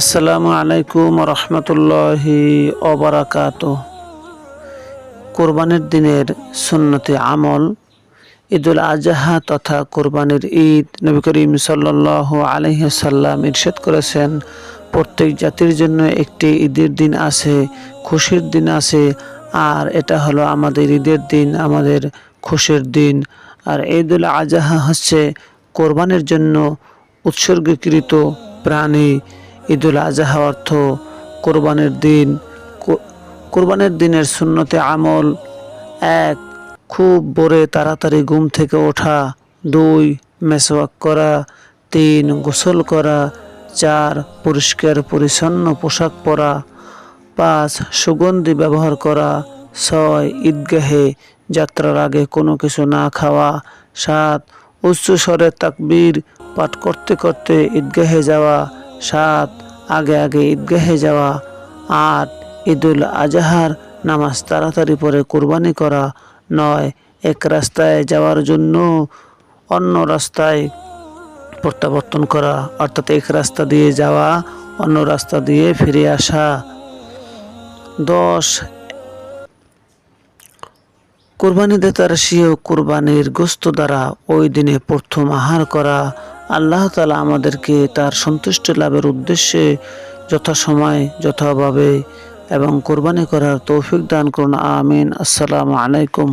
আসসালামু আলাইকুম রহমতুল্লাহি অবরাকাত কোরবানির দিনের সুন্নতি আমল ঈদুল আজহা তথা কোরবানির ঈদ নবী করিম সাল্লাহ আলহিসাল্লাম ইরশাদ করেছেন, প্রত্যেক জাতির জন্য একটি ঈদের দিন আছে, খুশির দিন আছে, আর এটা হলো আমাদের ঈদের দিন, আমাদের খুশির দিন। আর ঈদুল আজহা হচ্ছে কোরবানির জন্য উৎসর্গীকৃত প্রাণী। ঈদুল আজহা অর্থ কোরবানির দিন। কোরবানির দিনের শূন্যতে আমল এক, খুব ভোরে তাড়াতাড়ি ঘুম থেকে ওঠা। দুই, মেসওয়াক করা। তিন, গোসল করা। চার, পরিষ্কার, পরিচ্ছন্ন পোশাক পরা। পাঁচ, সুগন্ধি ব্যবহার করা। ছয়, ঈদগাহে যাত্রার আগে কোনো কিছু না খাওয়া। সাত উচ্চ স্বরে তাকবীর পাঠ করতে করতে ঈদগাহে যাওয়া। সাত, আগে আগে ঈদগাহে যাওয়া। আট, ঈদুল আজহার নামাজ তাড়াতাড়ি পরে কোরবানি করা। নয়, এক রাস্তায় যাওয়ার জন্য অন্য রাস্তায় প্রত্যাবর্তন করা। অর্থাৎ এক রাস্তা দিয়ে যাওয়া, অন্য রাস্তা দিয়ে ফিরে আসা। দশ কোরবানি দেতার সিও কোরবানির গোস্ত দ্বারা ওই দিনে প্রথম আহার করা। আল্লাহ তালা আমাদেরকে তার সন্তুষ্ট লাভের উদ্দেশ্যে যথাসময় যথাভাবে এবং কোরবানি করার তৌফিক দান করুন। আমিন। আসসালামু আলাইকুম।